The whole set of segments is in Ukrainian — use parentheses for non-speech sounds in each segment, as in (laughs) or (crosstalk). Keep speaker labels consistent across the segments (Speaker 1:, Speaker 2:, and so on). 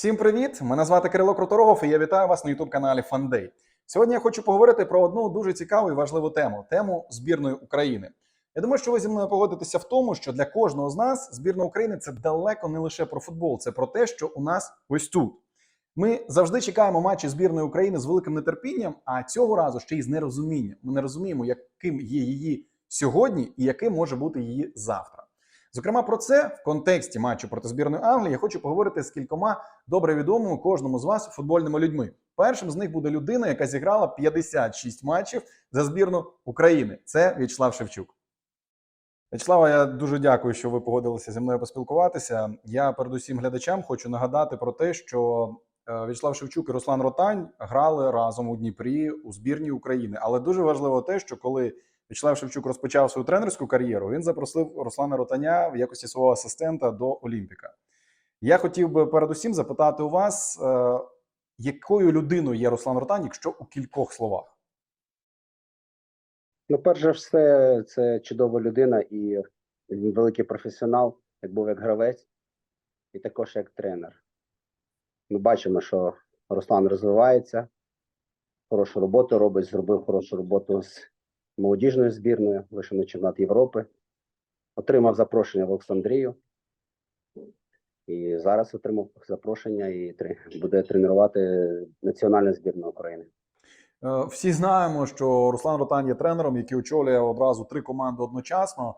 Speaker 1: Всім привіт! Мене звати Кирило Круторогов і я вітаю вас на youtube каналі Фандей. Сьогодні я хочу поговорити про одну дуже цікаву і важливу тему тему збірної України. Я думаю, що ви зі мною погодитеся в тому, що для кожного з нас збірна України це далеко не лише про футбол, це про те, що у нас ось тут. Ми завжди чекаємо матчі збірної України з великим нетерпінням, а цього разу ще й з нерозумінням. Ми не розуміємо, яким є її сьогодні і яким може бути її завтра. Зокрема, про це в контексті матчу проти збірної Англії я хочу поговорити з кількома добре відомими кожному з вас футбольними людьми. Першим з них буде людина, яка зіграла 56 матчів за збірну України. Це В'ячеслав Шевчук. В'ячеслава, я дуже дякую, що ви погодилися зі мною поспілкуватися. Я передусім глядачам хочу нагадати про те, що е, В'ячеслав Шевчук і Руслан Ротань грали разом у Дніпрі у збірній України. Але дуже важливо те, що коли В'ячеслав Шевчук розпочав свою тренерську кар'єру, він запросив Руслана Ротаня в якості свого асистента до Олімпіка. Я хотів би передусім запитати у вас, е, якою людиною є Руслан Ротань, якщо у кількох словах?
Speaker 2: Ну, перш за все, це чудова людина і великий професіонал, як був як гравець, і також як тренер. Ми бачимо, що Руслан розвивається, хорошу роботу робить, зробив хорошу роботу з молодіжною збірною, вийшов на чемпіонат Європи, отримав запрошення в Олександрію. І зараз отримав запрошення і буде тренувати національну збірну України.
Speaker 1: Е, Всі знаємо, що Руслан Ротань є тренером, який очолює одразу три команди одночасно.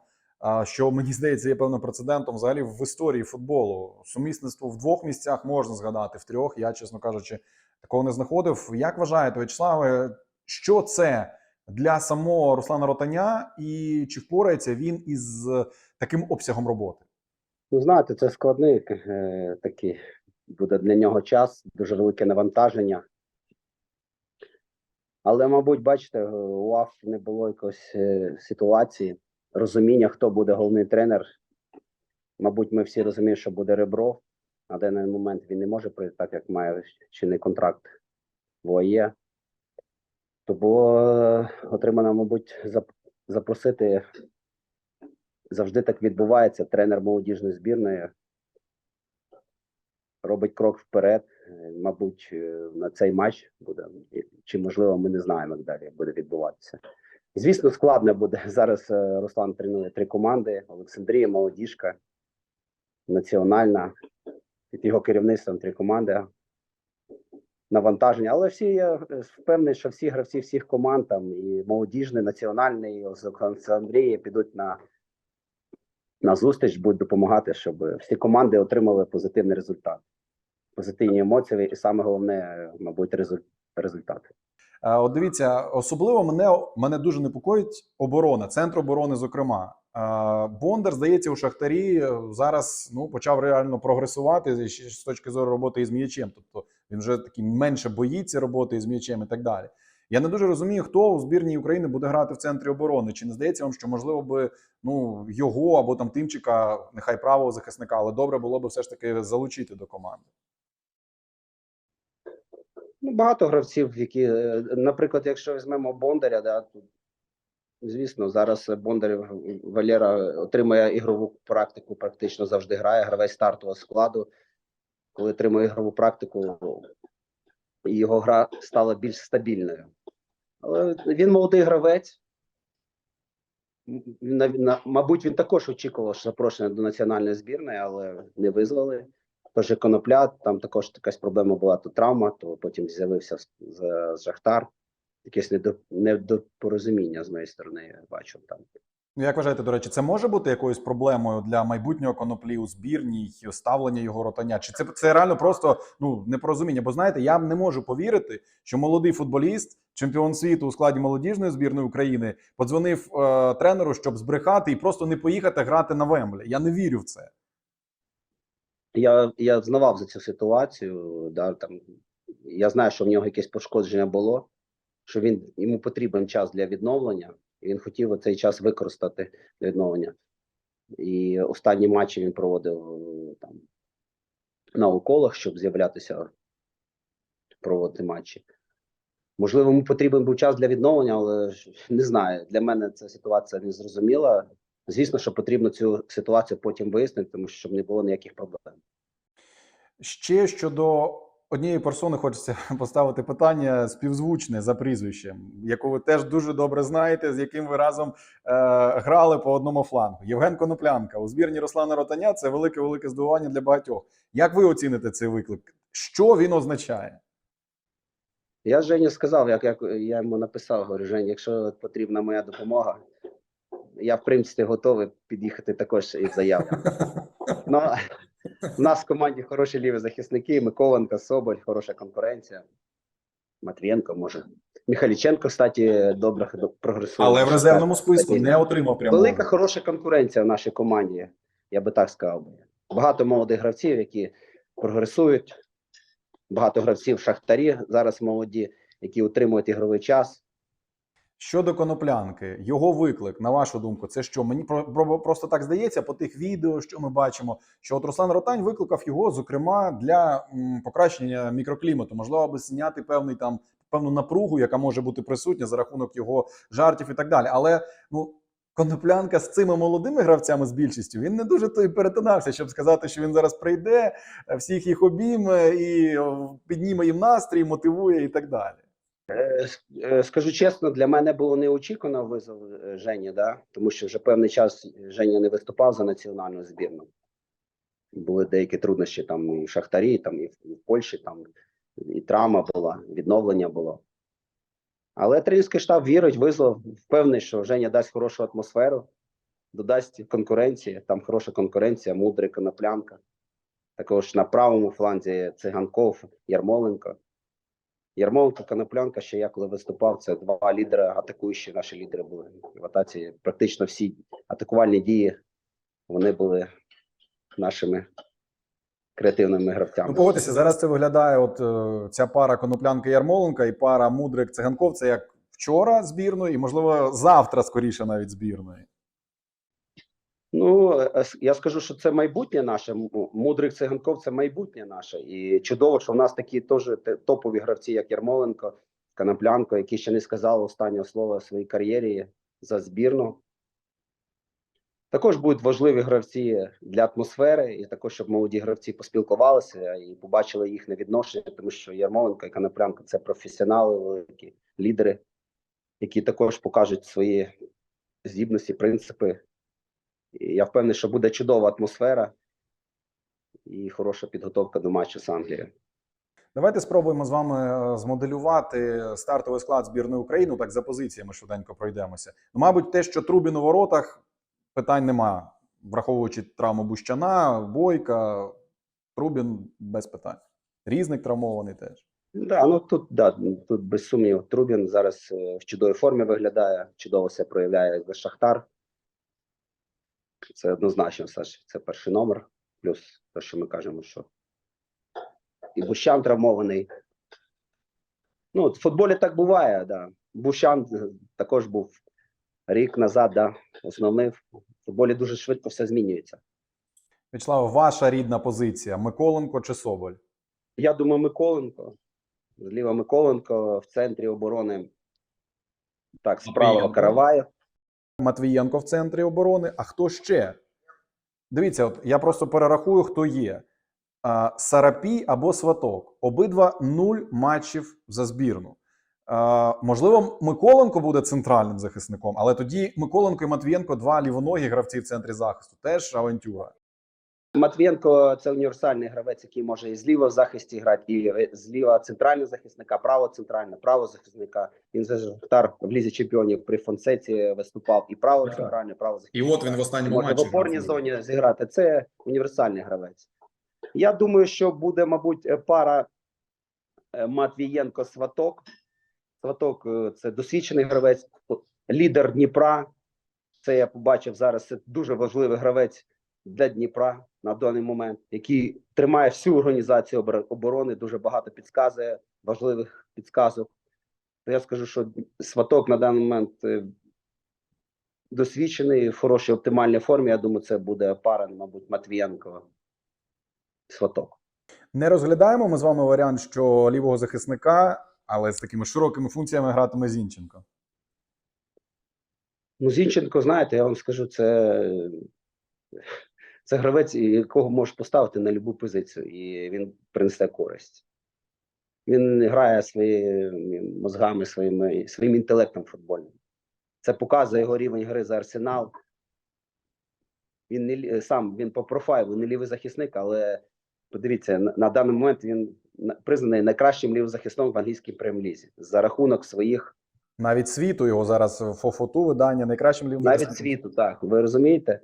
Speaker 1: Що мені здається, є певним прецедентом взагалі в історії футболу. Сумісництво в двох місцях можна згадати, в трьох. Я, чесно кажучи, такого не знаходив. Як вважаєте, Вячеславе, що це для самого Руслана Ротаня, і чи впорається він із таким обсягом роботи?
Speaker 2: Ну, знаєте, це складний е, такий буде для нього час, дуже велике навантаження. Але, мабуть, бачите, у АФ не було якоїсь е, ситуації, розуміння, хто буде головний тренер. Мабуть, ми всі розуміємо, що буде ребро. На даний момент він не може прийти так, як має чинний контракт в ОАЄ. То було е, отримано, мабуть, запросити завжди так відбувається. Тренер молодіжної збірної робить крок вперед. Е, Мабуть, е, на цей матч буде чи можливо, ми не знаємо, як далі буде відбуватися. Звісно, складно буде (laughs) зараз. Руслан тренує три команди: Олександрія, молодіжка, національна. Під його керівництвом три команди. Навантаження, але всі я е, впевнений, що всі гравці всіх команд там і молодіжний, національний, з Олександрії підуть на на зустріч будуть допомагати, щоб всі команди отримали позитивний результат, позитивні емоції, і саме головне, мабуть, резуль- результат.
Speaker 1: Е, От дивіться, особливо мене, мене дуже непокоїть оборона, центр оборони, зокрема. Бондар, здається, у Шахтарі зараз ну, почав реально прогресувати з точки зору роботи із м'ячем. Тобто він вже такий менше боїться роботи із м'ячем і так далі. Я не дуже розумію, хто у збірній України буде грати в центрі оборони. Чи не здається вам, що можливо би ну його або там тимчика, нехай правого захисника, але добре було б все ж таки залучити до команди.
Speaker 2: Ну, багато гравців, які, е, наприклад, якщо візьмемо Бондаря, да, то, звісно, зараз Бондар Валера отримує ігрову практику, практично завжди грає, гравець стартового складу. Коли отримує ігрову практику, і його гра стала більш стабільною. Але він молодий гравець. Мабуть, він також очікував що запрошення до національної збірної, але не визвали. Тож конопля, там також якась проблема була, то травма, то потім з'явився з, Шахтар. Якесь недопорозуміння з моєї сторони, я бачу там.
Speaker 1: Ну, як вважаєте, до речі, це може бути якоюсь проблемою для майбутнього коноплі у збірній ставлення його ротання? Чи це, це реально просто ну непорозуміння? Бо знаєте, я не можу повірити, що молодий футболіст, чемпіон світу у складі молодіжної збірної України, подзвонив е, тренеру, щоб збрехати і просто не поїхати грати на Вемблі. Я не вірю в це.
Speaker 2: Я, я знавав за цю ситуацію. Да, там, я знаю, що в нього якесь пошкодження було, що він, йому потрібен час для відновлення, і він хотів цей час використати для відновлення. І останні матчі він проводив е, там на уколах, щоб з'являтися, проводити матчі. Можливо, йому потрібен був час для відновлення, але не знаю. Для мене ця ситуація не зрозуміла. Звісно, що потрібно цю ситуацію потім вияснити, тому що щоб не було ніяких проблем.
Speaker 1: Ще щодо однієї персони хочеться (laughs) поставити питання співзвучне за прізвищем, яку ви теж дуже добре знаєте, з яким ви разом е, грали по одному флангу. Євген Коноплянка у збірні Руслана Ротаня це велике велике здивування для багатьох. Як ви оціните цей виклик? Що він означає?
Speaker 2: Я Жені сказав, як, як я йому написав, говорю, Жень, якщо потрібна моя допомога, я в принципі готовий під'їхати також із заявою. (laughs) У нас в команді хороші ліві захисники, Миколенко, Соболь, хороша конкуренція. Матвієнко може. Михайліченко, кстати, добре прогресує.
Speaker 1: Але в резервному списку не отримав прямого.
Speaker 2: Велика хороша конкуренція в нашій команді, я би так сказав. Багато молодих гравців, які прогресують. Багато гравців в шахтарі зараз молоді, які отримують ігровий час.
Speaker 1: Щодо коноплянки, його виклик, на вашу думку, це що? Мені про, про- просто так здається по тих відео, що ми бачимо, що от Руслан Ротань викликав його, зокрема, для покращення мікроклімату, можливо, аби зняти певний там певну напругу, яка може бути присутня за рахунок його жартів і так далі. Але ну. Коноплянка з цими молодими гравцями з більшістю він не дуже то й перетинався, щоб сказати, що він зараз прийде, всіх їх обійме і підніме їм настрій, мотивує і так далі.
Speaker 2: Е, е, Скажу чесно, для мене було неочікувано визов е, Жені, да? тому що вже певний час Женя не виступав за національну збірну. Були деякі труднощі там і в Шахтарі, там і в Польщі, там і травма була, відновлення було. Але тренерський штаб вірить, визвав, впевнений, що Женя дасть хорошу атмосферу, додасть конкуренції, там хороша конкуренція, мудрий коноплянка. Також на правому фланзі Циганков, Ярмоленко. Ярмоленко, Коноплянка, ще я коли виступав, це два лідери, атакуючі наші лідери були в атаці. Практично всі атакувальні дії вони були нашими креативними гравцями.
Speaker 1: Ну, погодьтеся, зараз це виглядає. От е, ця пара коноплянка Ярмоленка і пара Мудрик Циганков. Це як вчора збірної, і можливо завтра скоріше навіть збірної.
Speaker 2: Ну, е, я скажу, що це майбутнє наше. М- Мудрик Циганков це майбутнє наше. І чудово, що в нас такі теж топові гравці, як Ярмоленко, Коноплянко, які ще не сказали останнього слова своїй кар'єрі за збірну. Також будуть важливі гравці для атмосфери, і також, щоб молоді гравці поспілкувалися і побачили їхнє відношення, тому що Ярмоленко і Коноплянко це професіонали, великі лідери, які також покажуть свої здібності, принципи. І я впевнений, що буде чудова атмосфера і хороша підготовка до матчу з Англією.
Speaker 1: Давайте спробуємо з вами е, змоделювати стартовий склад збірної України. Так за позиціями швиденько пройдемося. Ну, мабуть, те, що Трубін у воротах, питань нема, враховуючи травму Бущана, Бойка, Трубін без питань. Різник травмований теж.
Speaker 2: Да, ну тут да, тут без сумніву. Трубін зараз е, в чудовій формі виглядає, чудово себе проявляє за Шахтар. Це однозначно, Саш, це перший номер. Плюс те, що ми кажемо, що і Бущан травмований. Ну, в футболі так буває, да. Бущан е, також був рік назад, да, основний. В футболі дуже швидко все змінюється.
Speaker 1: Вячеслав, ваша рідна позиція: Миколенко чи Соболь?
Speaker 2: Я думаю, Миколенко. Зліва Миколенко в центрі оборони. Так, справа. Караваєв.
Speaker 1: Матвієнко в центрі оборони. А хто ще? Дивіться, от я просто перерахую, хто є. Сарапій або Сваток. Обидва нуль матчів за збірну. Можливо, Миколенко буде центральним захисником, але тоді Миколенко і Матвієнко два лівоногі гравці в центрі захисту. Теж авантюра.
Speaker 2: Матвієнко це універсальний гравець, який може і зліва в захисті грати, і зліва центрального захисника, право центрального, право захисника. Він за Шахтар в лізі чемпіонів при Фонсеці виступав і право центральне, право
Speaker 3: І от він в останньому
Speaker 2: може в опорній зоні зіграти. Це універсальний гравець. Я думаю, що буде, мабуть, е, пара е, Матвієнко Сваток. Сваток е, це досвідчений гравець, лідер Дніпра. Це я побачив зараз. Це дуже важливий гравець для Дніпра на даний момент, який тримає всю організацію оборони, дуже багато підказує, важливих підказок. Я скажу, що Сваток на даний момент е, досвідчений, в хорошій оптимальній формі. Я думаю, це буде пара, мабуть, Матвієнко. Сваток.
Speaker 1: Не розглядаємо ми з вами варіант, що лівого захисника, але з такими широкими функціями гратиме Зінченко.
Speaker 2: Ну, Зінченко, знаєте, я вам скажу, це Це гравець, якого можеш поставити на будь-яку позицію, і він принесе користь. Він грає своїми мозгами, своїми, своїм інтелектом футбольним. Це показує його рівень гри за арсенал. Він не сам він по профайлу не лівий захисник, але подивіться, на, на даний момент він признаний найкращим лівозахисником в англійській прем'єр-лізі за рахунок своїх
Speaker 1: Навіть світу його зараз фофоту видання найкращим лівим
Speaker 2: навіть світу. Так ви розумієте,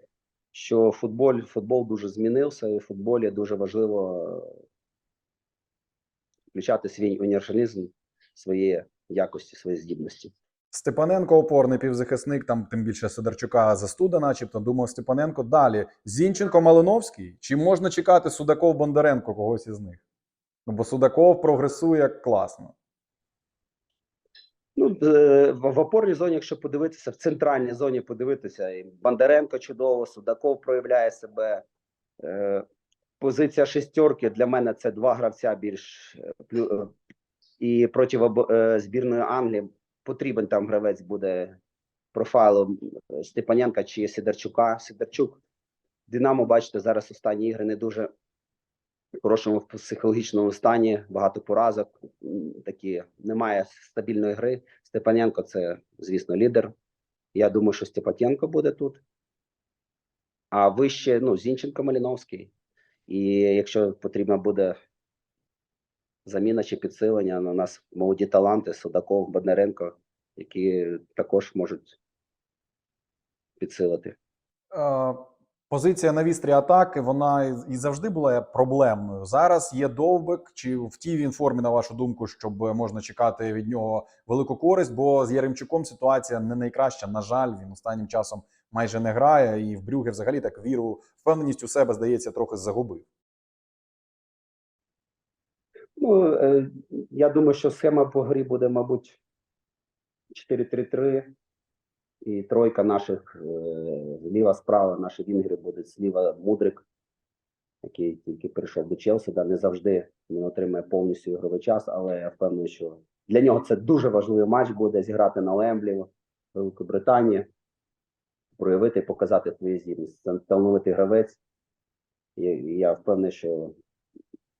Speaker 2: що футболь, футбол дуже змінився, і в футболі дуже важливо е, включати свій універсалізм, свої якості, свої здібності.
Speaker 1: Степаненко опорний півзахисник, там тим більше Сидорчука застуда, начебто. Думав Степаненко далі. Зінченко Малиновський. Чи можна чекати Судаков Бондаренко когось із них? Ну, бо Судаков прогресує класно.
Speaker 2: Ну, е, в опорній зоні, якщо подивитися, в центральній зоні подивитися, і Бондаренко чудово, Судаков проявляє себе. Е, Позиція шестерки для мене це два гравця більш е, і проти збірної Англії потрібен там гравець буде профайлу е, Степаненка чи Сидорчука. Сидорчук Динамо, бачите, зараз останні ігри не дуже в хорошому психологічному стані, багато поразок. Такі немає стабільної гри. Степаненко це, звісно, лідер. Я думаю, що Степатенко буде тут. А вище, ну, Зінченко Маліновський. І якщо потрібна буде заміна чи підсилення, ну, у нас молоді таланти, Судаков, Бондаренко, які також можуть підсилити.
Speaker 1: Позиція на вістрі атаки вона і- завжди була проблемною. Зараз є довбик. Чи в тій він формі, на вашу думку, щоб можна чекати від нього велику користь? Бо з Яремчуком ситуація не найкраща. На жаль, він останнім часом майже не грає, і в Брюге взагалі так віру, впевненість у себе здається, трохи загубив.
Speaker 2: Ну, е, я думаю, що схема по грі буде, мабуть, 4-3-3. І тройка наших е, зліва справа, наші вінгери будуть зліва Мудрик, який тільки прийшов до Челсі, да, не завжди він отримає повністю ігровий час, але я впевнений, що для нього це дуже важливий матч буде зіграти на Лемблі, Великобританії, проявити показати свої здібності. Це талановитий гравець. І я впевнений, що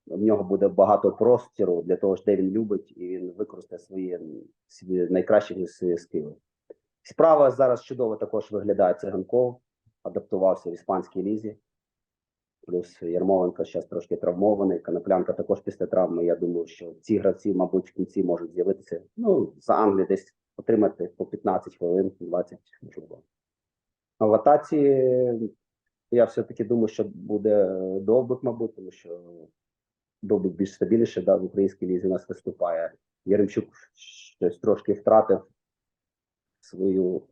Speaker 2: в нього буде багато простіру для того, де він любить, і він використає свої, свої найкращі свої скили. Справа зараз чудово також виглядає циганков, адаптувався в іспанській лізі. Плюс Ярмоленко зараз трошки травмований. Канаплянка також після травми. Я думаю, що ці гравці, мабуть, в кінці можуть з'явитися. Ну, за Англії десь отримати по 15 хвилин, 20 можливо. А в атаці я все-таки думаю, що буде довбик, мабуть, тому що довбик більш стабільніше да, в українській лізі у нас виступає. Яремчук щось трошки втратив свою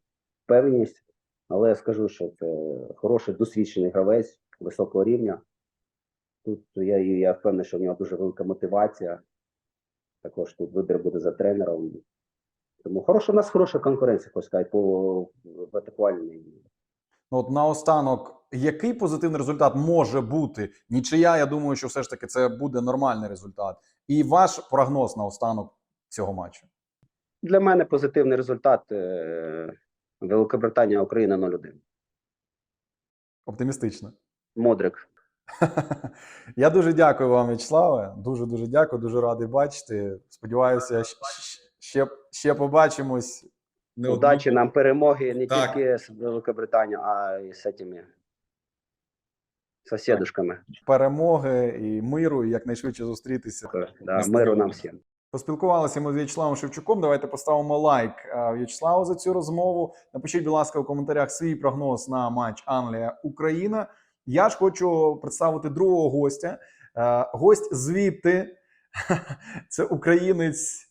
Speaker 2: певність, але я скажу, що це хороший досвідчений гравець високого рівня. Тут я, я впевнений, що в нього дуже велика мотивація. Також тут вибір буде за тренером. Тому хороша, у нас хороша конкуренція, хочу сказати, по в атакувальній.
Speaker 1: Ну, от наостанок, який позитивний результат може бути? Нічия, я думаю, що все ж таки це буде нормальний результат. І ваш прогноз наостанок цього матчу.
Speaker 2: Для мене позитивний результат е, Великобританія, Україна 0-1.
Speaker 1: Оптимістично.
Speaker 2: Модрик. (laughs)
Speaker 1: Я дуже дякую вам, В'ячеславе. Дуже дуже дякую, дуже радий бачити. Сподіваюся, ще, ще побачимось. Не одну-
Speaker 2: Удачі нам перемоги не
Speaker 1: Так.
Speaker 2: тільки з Великобританією, а й з цими сусідушками.
Speaker 1: перемоги і миру, і якнайшвидше зустрітися.
Speaker 2: Да, миру нам всім.
Speaker 1: Поспілкувалися ми з В'ячеславом Шевчуком. Давайте поставимо лайк е, В'ячеславу за цю розмову. Напишіть, будь ласка, у коментарях свій прогноз на матч Англія-Україна. Я ж хочу представити другого гостя. Е, Гость звідти (laughs) це українець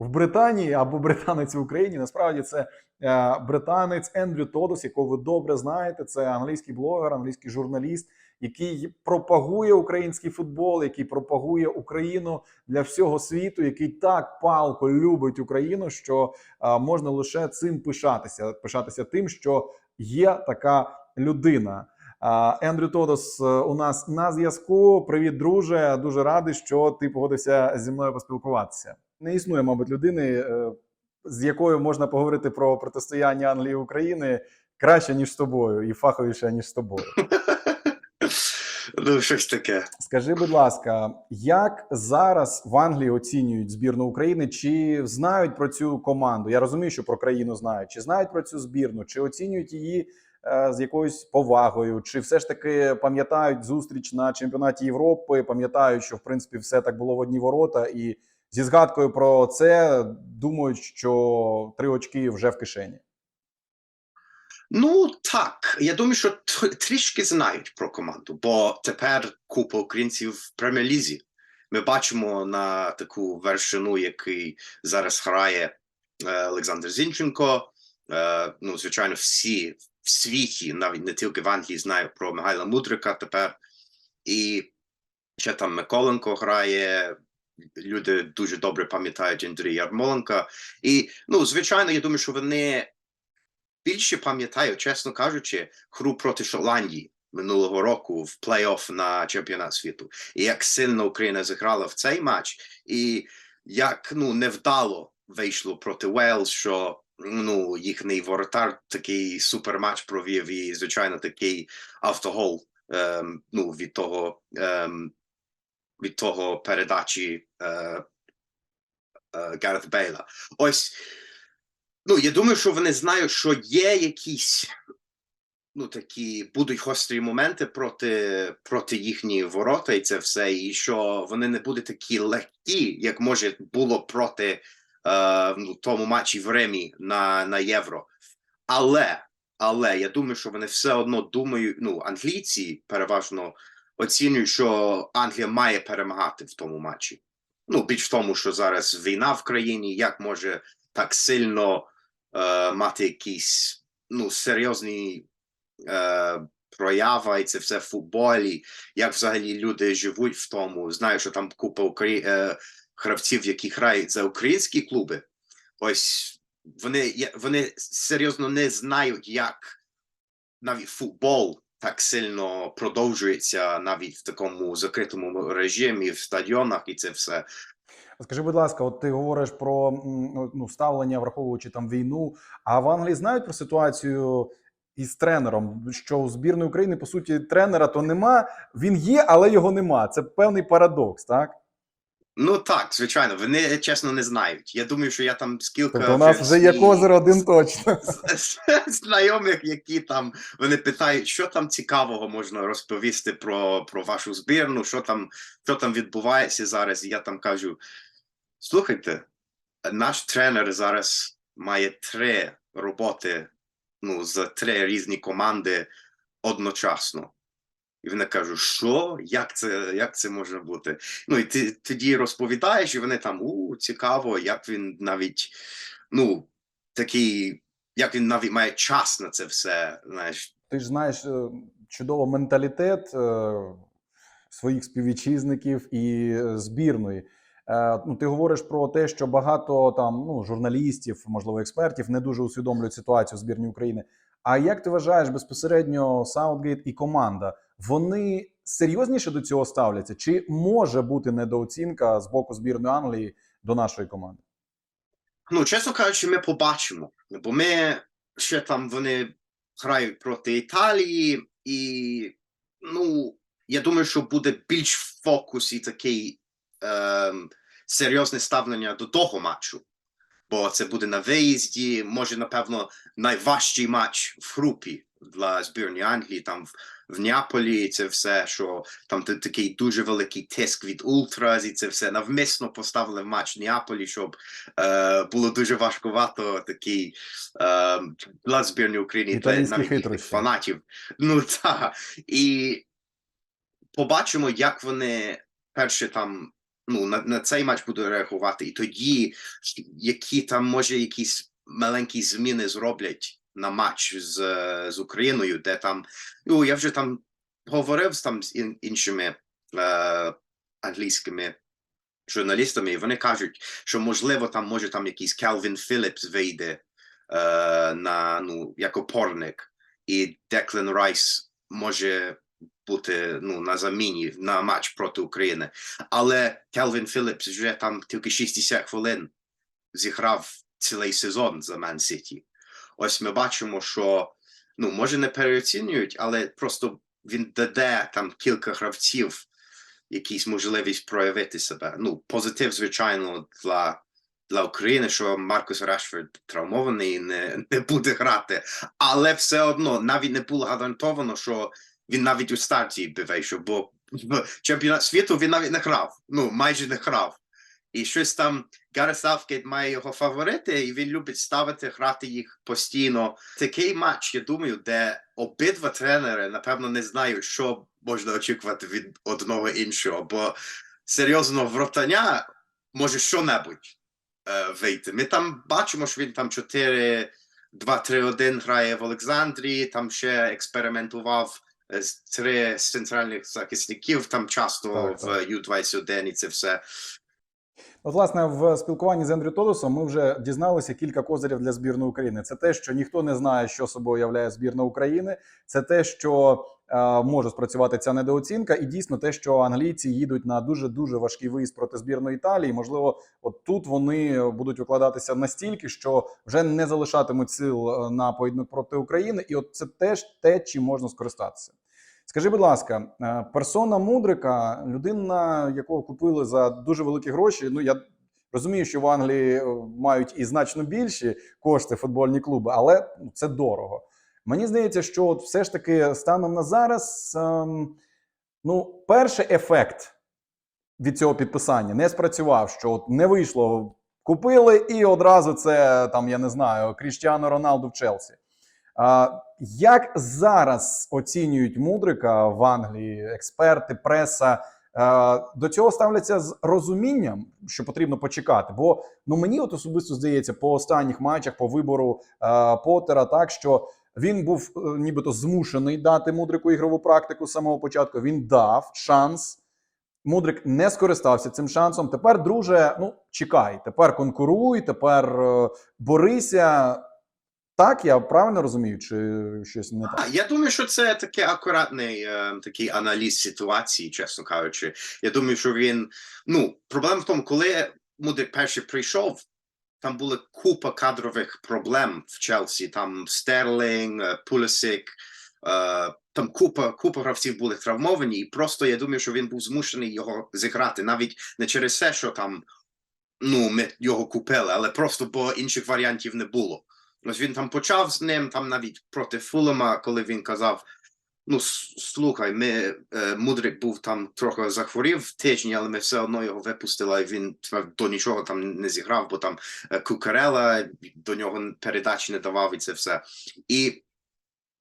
Speaker 1: в Британії або британець в Україні. Насправді це е, британець Ендрю Тодос, якого ви добре знаєте. Це англійський блогер, англійський журналіст, який пропагує український футбол, який пропагує Україну для всього світу, який так палко любить Україну, що е, можна лише цим пишатися, пишатися тим, що є така людина. Ендрю Тодос е, у нас на зв'язку. Привіт, друже. Дуже радий, що ти погодився зі мною поспілкуватися. Не існує, мабуть, людини, е, з якою можна поговорити про протистояння Англії і України краще ніж з тобою, і фаховіше ніж з тобою. (laughs)
Speaker 3: Ну, щось таке.
Speaker 1: Скажи, будь ласка, як зараз в Англії оцінюють збірну України? Чи знають про цю команду? Я розумію, що про країну знають. Чи знають про цю збірну, чи оцінюють її е, з якоюсь повагою, чи все ж таки пам'ятають зустріч на чемпіонаті Європи? Пам'ятають, що в принципі все так було в одні ворота, і зі згадкою про це думають, що три очки вже в кишені.
Speaker 3: Ну так, я думаю, що трішки знають про команду, бо тепер купа українців в прем'єр-лізі. Ми бачимо на таку вершину, який зараз грає е, Олександр Зінченко. Е, ну, звичайно, всі в світі, навіть не тільки в Англії, знають про Михайла Мудрика тепер. І ще там Миколенко грає. Люди дуже добре пам'ятають Андрія Ярмоленка. І, ну, звичайно, я думаю, що вони більше пам'ятаю, чесно кажучи, гру проти Шотландії минулого року в плей-офф на чемпіонат світу. І як сильно Україна зіграла в цей матч, і як ну невдало вийшло проти Уелс, що ну їхній воротар такий суперматч провів, і звичайно такий автогол ем, ну, від того ем, від того передачі е, е, Гарет Бейла. Ось Ну, я думаю, що вони знають, що є якісь ну, такі будуть гострі моменти проти, проти їхні ворота, і це все, і що вони не будуть такі легкі, як може було проти е, ну, тому матчі в Римі на, на Євро. Але, але я думаю, що вони все одно думають, ну, англійці переважно оцінюють, що Англія має перемагати в тому матчі. Ну, більш в тому, що зараз війна в країні, як може так сильно мати якісь ну, серйозні е, прояви, і це все в футболі, як взагалі люди живуть в тому. Знаю, що там купа украї... е, гравців, які грають за українські клуби. Ось вони, вони серйозно не знають, як навіть футбол так сильно продовжується навіть в такому закритому режимі, в стадіонах, і це все.
Speaker 1: Скажи, будь ласка, от ти говориш про ну, ставлення, враховуючи там війну. А в Англії знають про ситуацію із тренером, що у збірної України по суті тренера то нема. Він є, але його нема. Це певний парадокс, так?
Speaker 3: Ну так, звичайно, вони чесно не знають. Я думаю, що я там скільки
Speaker 1: Тобто у нас вже є козир один точно.
Speaker 3: знайомих, які там вони питають, що там цікавого можна розповісти про, про вашу збірну, що там, що там відбувається зараз. І я там кажу: слухайте, наш тренер зараз має три роботи ну, за три різні команди одночасно. І вони кажуть, що? Як це, як це може бути? Ну і ти тоді розповідаєш, і вони там у цікаво, як він навіть ну такий, як він навіть має час на це все. Знаєш,
Speaker 1: Ти ж знаєш е, чудово менталітет е, своїх співвітчизників і е, збірної. Е, Ну, ти говориш про те, що багато там ну, журналістів, можливо, експертів не дуже усвідомлюють ситуацію в збірні України. А як ти вважаєш безпосередньо Саутгейт і команда? Вони серйозніше до цього ставляться? Чи може бути недооцінка з боку збірної Англії до нашої команди?
Speaker 3: ну чесно кажучи, ми побачимо, бо ми ще там вони грають проти Італії, і ну я думаю, що буде більш в фокусі такий ем, серйозне ставлення до того матчу. Бо це буде на виїзді, може, напевно, найважчий матч в групі для збірної Англії, там в, в Неаполі, і це все, що там такий дуже великий тиск від Ультрас, і це все навмисно поставили в матч в Неаполі, щоб е, було дуже важкувато такий е, для збірної України, для навіть
Speaker 1: хитрощі.
Speaker 3: фанатів. Ну так. І побачимо, як вони перше там ну, на, на цей матч будуть реагувати, і тоді які там може якісь маленькі зміни зроблять на матч з, з Україною, де там ну я вже там говорив там з ін, іншими е, англійськими журналістами, і вони кажуть, що можливо там може там якийсь Келвін Філіпс вийде е, на ну як опорник, і Деклен Райс може бути ну на заміні на матч проти України. Але Келвін Філіпс вже там тільки 60 хвилин зіграв цілий сезон за Ман Сіті. Ось ми бачимо, що ну може не переоцінюють, але просто він даде там кілька гравців якісь можливість проявити себе. Ну, позитив, звичайно, для, для України, що Маркус Решфорд травмований і не, не буде грати. Але все одно навіть не було гарантовано, що він навіть у старті би вийшов, бо чемпіонат світу він навіть не грав. Ну, майже не грав. І щось там Гарет Сафкейт має його фаворити, і він любить ставити, грати їх постійно. Такий матч, я думаю, де обидва тренери, напевно, не знають, що можна очікувати від одного іншого. Бо серйозно в ротання може що-небудь е, вийти. Ми там бачимо, що він там 4 2-3-1 грає в Олександрії, там ще експериментував три з центральних захисників, там часто
Speaker 1: Так,
Speaker 3: в
Speaker 1: так.
Speaker 3: Ю-21 і це все.
Speaker 1: От, власне, в спілкуванні з Ендрю Тодосом ми вже дізналися кілька козирів для збірної України. Це те, що ніхто не знає, що собою являє збірна України. Це те, що е, може спрацювати ця недооцінка, і дійсно те, що англійці їдуть на дуже дуже важкий виїзд проти збірної Італії. Можливо, от тут вони будуть викладатися настільки, що вже не залишатимуть сил е, на поєдинок проти України, і от це теж те, чим можна скористатися. Скажи, будь ласка, е, персона мудрика, людина, якого купили за дуже великі гроші. Ну я розумію, що в Англії е, мають і значно більші кошти футбольні клуби, але це дорого. Мені здається, що от все ж таки станом на зараз, ем, ну, перший ефект від цього підписання не спрацював, що от не вийшло. Купили і одразу це там, я не знаю, Кріштіану Роналду в Челсі. А, як зараз оцінюють мудрика в Англії, експерти, преса? е, До цього ставляться з розумінням, що потрібно почекати. Бо ну мені от особисто здається, по останніх матчах, по вибору е, Поттера, так що він був е, нібито змушений дати мудрику ігрову практику з самого початку. Він дав шанс. Мудрик не скористався цим шансом. Тепер, друже, ну чекай, тепер конкуруй, тепер е, борися. Так, я правильно розумію, чи щось не так?
Speaker 3: Я думаю, що це такий акуратний е, такий аналіз ситуації, чесно кажучи. Я думаю, що він ну проблема в тому, коли Мудрик перший прийшов, там була купа кадрових проблем в Челсі. Там Стерлінг, е, Пулісик, е, там купа купа гравців були травмовані, і просто я думаю, що він був змушений його зіграти, навіть не через те, що там ну ми його купили, але просто бо інших варіантів не було. Ось він там почав з ним, там навіть проти Фулема, коли він казав: Ну, слухай, ми е, мудрик був там трохи захворів тижні, але ми все одно його випустили. І він до нічого там не зіграв, бо там е, Кукарела до нього передачі не давав і це все. І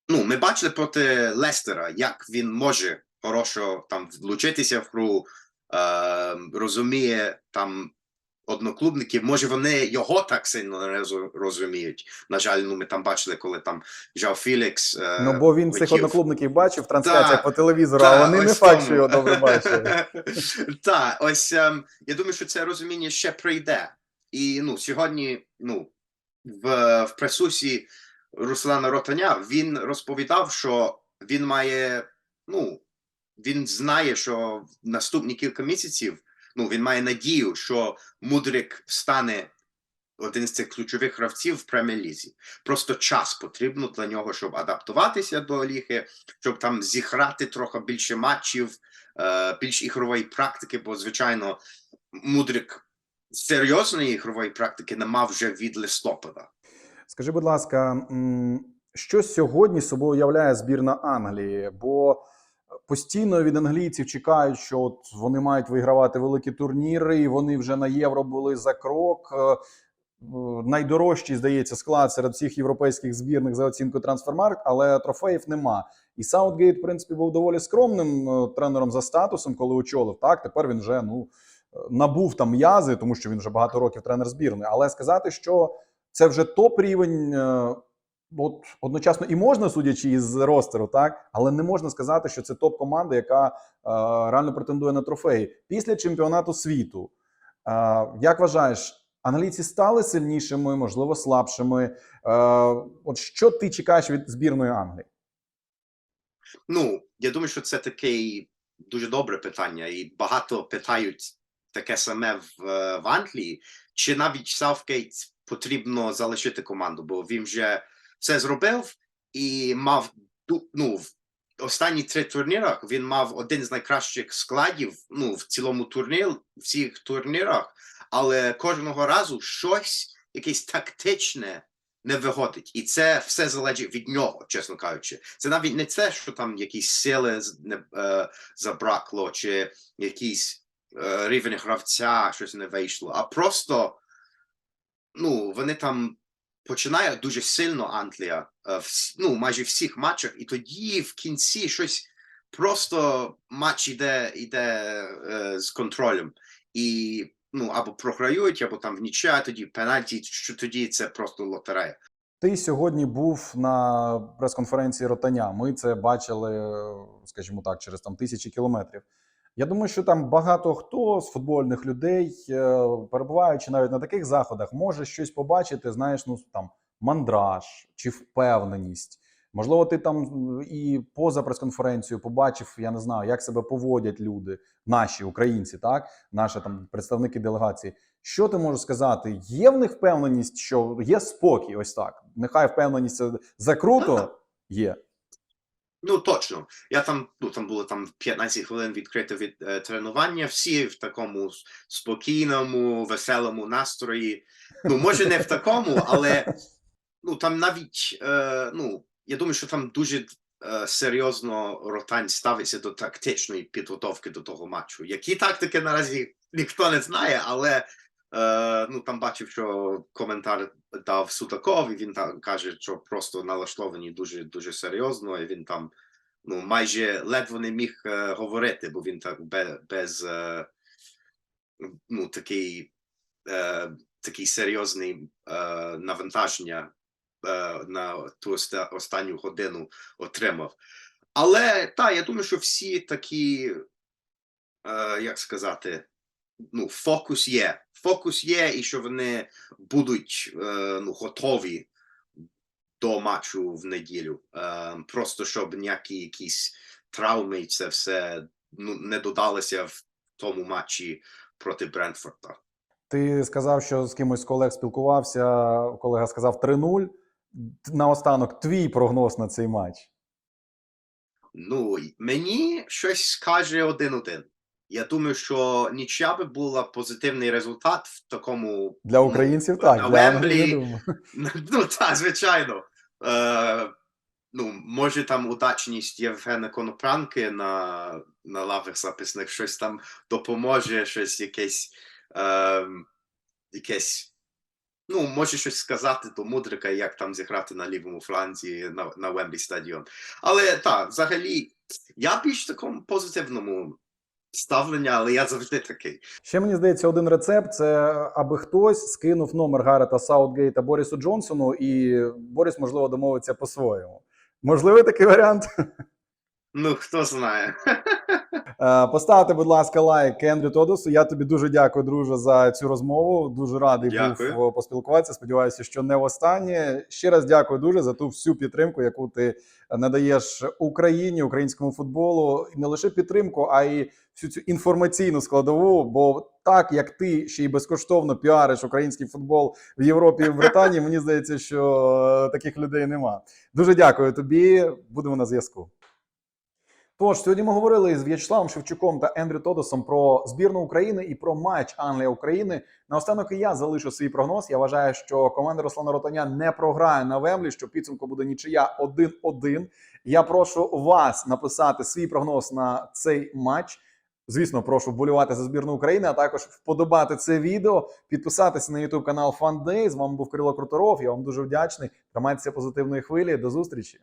Speaker 3: ну, ми бачили проти Лестера, як він може хорошо там влучитися в гру, е, розуміє там одноклубників. Може, вони його так сильно не розуміють. На жаль, ну ми там бачили, коли там Жав Філікс. е,
Speaker 1: Ну бо він цих одноклубників бачив в трансляціях по телевізору,
Speaker 3: Та,
Speaker 1: а вони не факт, що його добре бачили. (laughs)
Speaker 3: Так, ось ем, я думаю, що це розуміння ще прийде. І ну, сьогодні, ну, в, в присусі Руслана Ротаня він розповідав, що він має, ну, він знає, що наступні кілька місяців ну, він має надію, що Мудрик стане один з цих ключових гравців в прем'єр-лізі. Просто час потрібно для нього, щоб адаптуватися до ліги, щоб там зіграти трохи більше матчів, е, більш ігрової практики, бо, звичайно, Мудрик серйозної ігрової практики не мав вже від листопада.
Speaker 1: Скажи, будь ласка, що сьогодні собою являє збірна Англії? Бо постійно від англійців чекають, що от вони мають вигравати великі турніри, і вони вже на євро були за крок. Е, е, Найдорожчий, здається, склад серед всіх європейських збірних за оцінкою трансфермарк, але трофеїв нема. І Саутгейт, в принципі, був доволі скромним е, тренером за статусом, коли очолив. Так, тепер він вже ну набув там м'язи, тому що він вже багато років тренер збірної. Але сказати, що це вже топ рівень. От одночасно і можна, судячи із ростеру, так але не можна сказати, що це топ команда, яка е, реально претендує на трофеї після чемпіонату світу. Е, як вважаєш, англійці стали сильнішими, можливо, слабшими? Е, от що ти чекаєш від збірної Англії?
Speaker 3: Ну, я думаю, що це таке дуже добре питання, і багато питають таке саме в, е, в Англії, чи навіть Сафкейт потрібно залишити команду, бо він вже все зробив і мав ну, в- останні три турніри він мав один з найкращих складів ну, в цілому турнір, всіх турнірах, але кожного разу щось, якесь тактичне не виходить. І це все залежить від нього, чесно кажучи. Це навіть не це, що там якісь сили не, е, забракло, чи якийсь е, рівень гравця щось не вийшло, а просто ну, вони там починає дуже сильно Англія, е, вс- ну, майже всіх матчах, і тоді в кінці щось просто матч іде, іде е, з контролем. І ну, або програють, або там в нічия, тоді пенальті, що тоді це просто лотерея.
Speaker 1: Ти сьогодні був на прес-конференції Ротаня. Ми це бачили, скажімо так, через там тисячі кілометрів. Я думаю, що там багато хто з футбольних людей, е, перебуваючи навіть на таких заходах, може щось побачити, знаєш, ну там мандраж чи впевненість. Можливо, ти там і поза прес-конференцією побачив, я не знаю, як себе поводять люди, наші українці, так, наші там представники делегації. Що ти можеш сказати? Є в них впевненість, що є спокій, ось так. Нехай впевненість це закруто є.
Speaker 3: Ну точно. Я там, ну там було там 15 хвилин відкрите від е, тренування. Всі в такому спокійному, веселому настрої. Ну, може, не в такому, але ну там навіть е, ну я думаю, що там дуже е, серйозно ротань ставиться до тактичної підготовки до того матчу. Які тактики наразі ніхто не знає, але е, ну там бачив, що коментар дав Судаков, і він там каже, що просто налаштовані дуже дуже серйозно, і він там ну майже ледве не міг е, говорити, бо він так без, без е, ну такий, е, такий серйозний е, навантаження е, на ту оста- останню годину отримав. Але так, я думаю, що всі такі, е, як сказати, ну, фокус є. Фокус є, і що вони будуть е, ну, готові до матчу в неділю. Е, просто щоб ніякі якісь травми і це все ну, не додалося в тому матчі проти Брентфорда.
Speaker 1: Ти сказав, що з кимось з колег спілкувався. Колега сказав 3-0. Наостанок, твій прогноз на цей матч.
Speaker 3: Ну, мені щось каже один-один. Я думаю, що нічия би була позитивний результат в такому
Speaker 1: Для
Speaker 3: ну,
Speaker 1: так,
Speaker 3: на Вемблі. (laughs) Ну, так, звичайно. Е, ну, може, там удачність Євгена Конопранки на, на лавах записних щось там допоможе, щось якесь, е, якесь. Ну, може щось сказати до Мудрика, як там зіграти на лівому фланзі на, на Вемблі стадіон. Але так, взагалі, я більш в такому позитивному ставленні, але я завжди такий.
Speaker 1: Ще мені здається, один рецепт це аби хтось скинув номер Гарета Саутгейта Борісу Джонсону, і Борис, можливо, домовиться по-своєму. Можливий такий варіант?
Speaker 3: Ну, хто знає.
Speaker 1: Е, Поставте, будь ласка, лайк Ендрю Тодосу. Я тобі дуже дякую, друже, за цю розмову. Дуже радий
Speaker 3: Дякую.
Speaker 1: був е, поспілкуватися. Сподіваюся, що не востаннє. Ще раз дякую дуже за ту всю підтримку, яку ти надаєш Україні, українському футболу. І не лише підтримку, а й всю цю інформаційну складову. Бо так як ти ще й безкоштовно піариш український футбол в Європі і в Британії, мені здається, що е, таких людей нема. Дуже дякую тобі. Будемо на зв'язку. Тож сьогодні ми говорили із В'ячеславом Шевчуком та Ендрю Тодосом про збірну України і про матч Англія України. Наостанок і я залишу свій прогноз. Я вважаю, що команда Руслана Ротаня не програє на Вемблі, що підсумку буде нічия 1-1. Я прошу вас написати свій прогноз на цей матч. Звісно, прошу вболівати за збірну України, а також вподобати це відео, підписатися на YouTube канал Day. З вами був Кирило Круторов. Я вам дуже вдячний. Тримайтеся позитивної хвилі. До зустрічі.